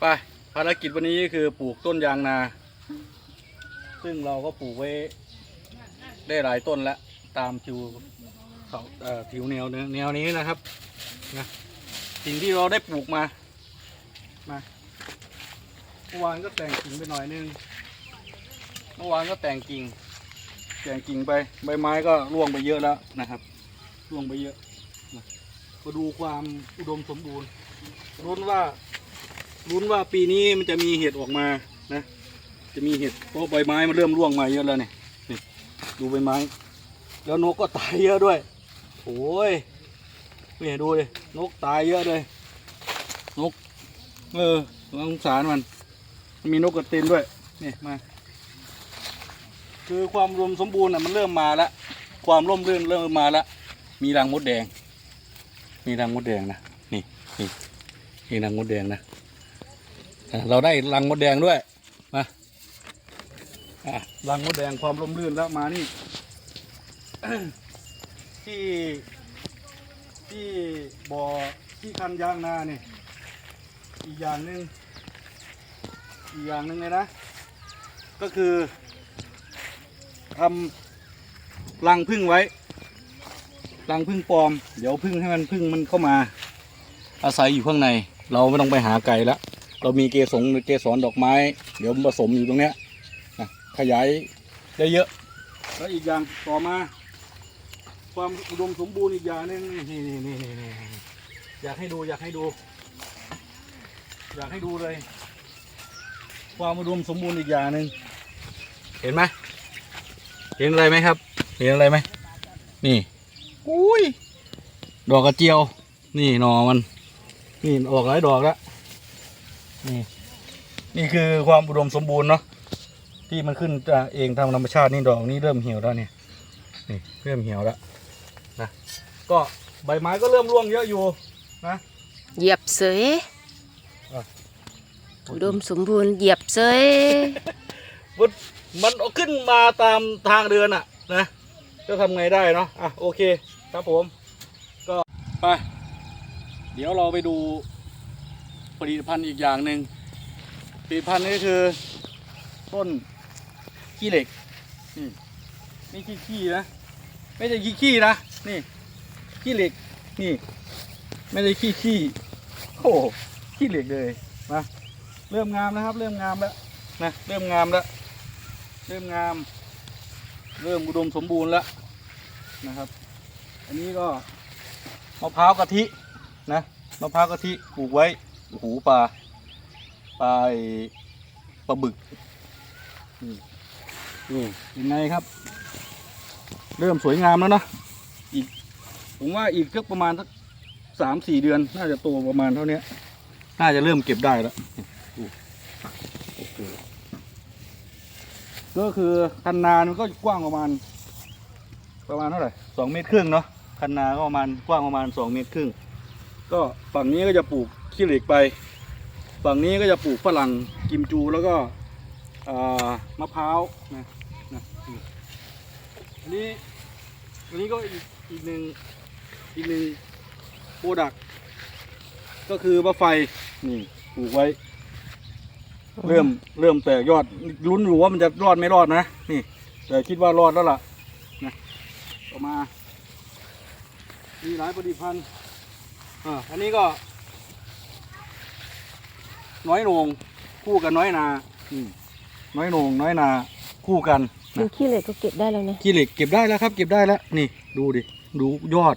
ไปภารกิจวันนี้คือปลูกต้นยางนา ซึ่งเราก็ปลูกไว้ ได้หลายต้นแล้ว ตามทิวเขาเอ่อทิวแนวแนวนี้นะครับนะสิ่งที่เราได้ปลูกมามาเมื่อวานก็แต่งกิ่งไปหน่อยนึงเมื่อวานก็แต่งกิ่ง แต่งกิ่งไปใบไม้ก็ร่วงไปเยอะแล้วนะครับร่วงไปเยอะนะมาดูความอุดมสมบูรณ์รุ้นว่า ลุ้นว่าปีนี้มันจะมีเห็ดออกมานะ จะมีเห็ดเพราะใบไม้มันเริ่มร่วงมาเยอะแล้วเนี่ยนี่ดูใบไม้ แล้วนกก็ตายเยอะด้วยโอ้ยเนี่ดูดินกตายเยอะเลย นก เออสงสารมัน มีนกกระเตนด้วยนี่มา คือความรวมสมบูรณ์อะมันเริ่มมาแล้วความร่มรื่นเริ่มมาแล้วมีรังมดแดง มีรังมดแดงนะนี่นี่นี่รังมดแดงนะ เราได้รังมดแดงด้วยมาอะรังมดแดงความร่มรื่นแล้วมานี่ ที่ที่บ่อที่คันยางนาเนี่ยอีกอย่างหนึ่งอีกอย่างหนึ่งเลยนะ ก็คือทำรังพึ่งไว้รังพึ่งปลอม เดี๋ยวพึ่งให้มันพึ่งมันเข้ามา อาศัยอยู่ข้างใน เราไม่ต้องไปหาไกลแล้ว เรามีเกสรเกสรดอกไม้ เดี๋ยวมันผสมอยู่ตรงเนี้ยนะขยายได้เยอะ แล้วอีกอย่างต่อมา ความอุดมสมบูรณ์อีกอย่างหนึงนี่นี่นี่นี่นี่อยากให้ดูอยากให้ดู อยากให้ดูเลย ความอุดมสมบูรณ์อีกอย่างหนึ่งเห็นไหมเห็นอะไรไหมครับ เห็นอะไรไหมนี่อุ้ยดอกกระเจียว นี่หนอมัน นี่ออกหลายดอกแล้ว นี่นี่คือความอุดมสมบูรณ์เนาะที่มันขึ้นเองตามธรรมชาตินี่ดอกนี้เริ่มเหี่ยวแล้วเนี่ยนี่เริ่มเหี่ยวแล้วนะก็ใบไม้ก็เริ่มร่วงเยอะอยู่นะเหยียบเสยอะอุดมสมบูรณ์เหยียบเสยมันมันเอาขึ้นมาตามทางเดินอะนะจะทำไงได้เนาะอะโอเคครับผม ก็ไป เดี๋ยวเราไปดู ผลิตภัณฑ์อีกอย่างหนึ่งผลิตภัณฑ์นี้คือ ต้นขี้เหล็ก นี่นี่ขี้ขี้นะ ไม่ใช่ขี้ขี้นะ นี่ขี้เหล็ก นี่ ไม่ได้ขี้ขี้โอ้ขี้เหล็กเลยนะเริ่มงามแล้วครับ เริ่มงามแล้วนะเริ่มงามแล้วเริ่มงาม เริ่มอุดมสมบูรณ์แล้วนะครับ อันนี้ก็มะพร้าวกะทินะมะพร้าวกะทิปลูกไว้ หูปลาปลาไอ้ปลาบึกนี่นี่ยังไงครับ เริ่มสวยงามแล้วเนอะอีกผมว่าอีกสักประมาณสักสามสี่เดือน น่าจะโตประมาณเท่านี้น่าจะเริ่มเก็บได้แล้วดูโอเคก็คือคันนามันก็กว้างประมาณ ประมาณเท่าไหร่สองเมตรครึ่งเนาะคันนาก็ประมาณกว้างประมาณสองเมตรครึ่งก็ฝั่งนี้ก็จะปลูก ขี้เหล็กไป ฝั่งนี้ก็จะปลูกฝรั่งกิมจูแล้วก็มะพร้าวนะนะอันนี้อันนี้ก็อีกอีกหนึ่งอีกหนึ่งโปรดักก็คือมะไฟนี่ปลูกไว้ เริ่มเริ่มแตกยอดลุ้นอยู่ว่ามันจะรอดไม่รอดนะนี่ แต่คิดว่ารอดแล้วล่ะนะต่อมา มีหลายผลิตภัณฑ์อ่าอันนี้ก็ น้อยโหนงคู่กับน้อยนาอืมน้อยโหนงน้อยนาคู่กันดูขี้เหล็กก็เก็บได้แล้วนะขี้เหล็กเก็บได้แล้วครับ เก็บได้แล้วนี่ดูดิดูยอด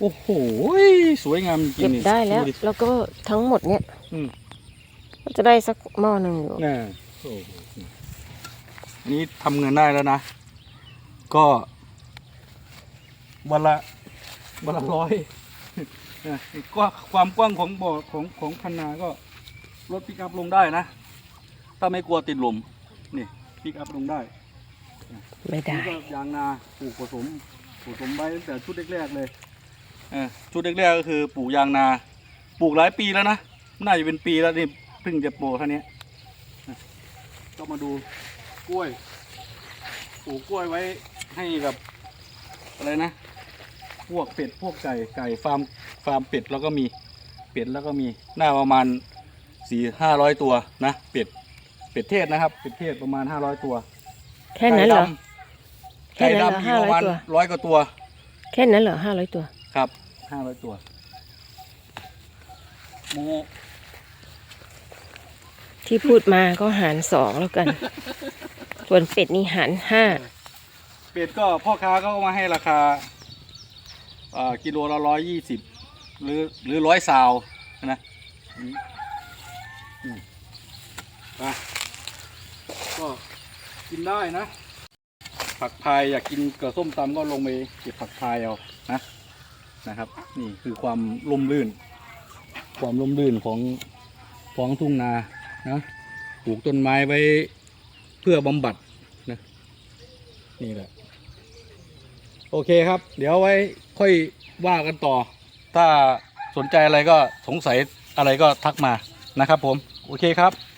โอ้โหสวยงามจริเก็งบๆนี่ได้แล้ว ดิ แล้วก็ทั้งหมดเนี้ยอืม ก็จะได้สักหม้อหนึ่งอยู่น่ะโอ้โหอันนี้ทำเงินได้แล้วนะ ก็วันละวันละร้อยนะก็ความกว้างของบ่อของของคันนาก็ รถปิกอัพลงได้นะ ถ้าไม่กลัวติดหลุมนี่ปิกอัพลงได้ไม่ได้ นี่ก็ยางนาปลูกผสมผสมไว้ตั้งแต่ชุดแรกๆเลยเออชุดแรกๆก็คือปลูกยางนาปลูกหลายปีแล้วนะน่าจะเป็นปีแล้วนี่เพิ่งจะโปรเท่านี้นะก็มาดูกล้วยปลูกกล้วยไว้ให้กับอะไรนะ พวกเป็ดพวกไก่ไก่ฟาร์มฟาร์มเป็ดแล้วก็มีเป็ดแล้วก็มีหน้าประมาณ สี่ห้าร้อยตัวนะเป็ดเป็ดเทศนะครับ เป็ดเทศประมาณห้าร้อยตัวแค่นั้นเหรอ แค่ไก่นั้นเหรอดำมีห้าประร้อมายณตัว ร้อยกว่าตัวแค่นั้นเหรอห้าร้อยตัว ครับห้าร้อยตัวหมูที่พูดมาก็หารสองแล้วกัน ส่วนเป็ดนี่หารห้าเป็ดก็พ่อค้าก็มาให้ราคาอ่ากิโลละร้อยยี่สิบหรือหรือร้อยซาวนะอืมอืม ไปก็กินได้นะ ผักพายอยากกินกับส้มตำก็ลงไปเก็บผักพายเอานะนะครับ นี่คือความร่มรื่น ความร่มรื่นของท้องทุ่งนานะปลูกต้นไม้ไว้เพื่อบำบัดนะนี่แหละ โอเคครับ เดี๋ยวไว้ค่อยว่ากันต่อ ถ้าสนใจอะไรก็สงสัยอะไรก็ทักมานะครับผม โอเคครับ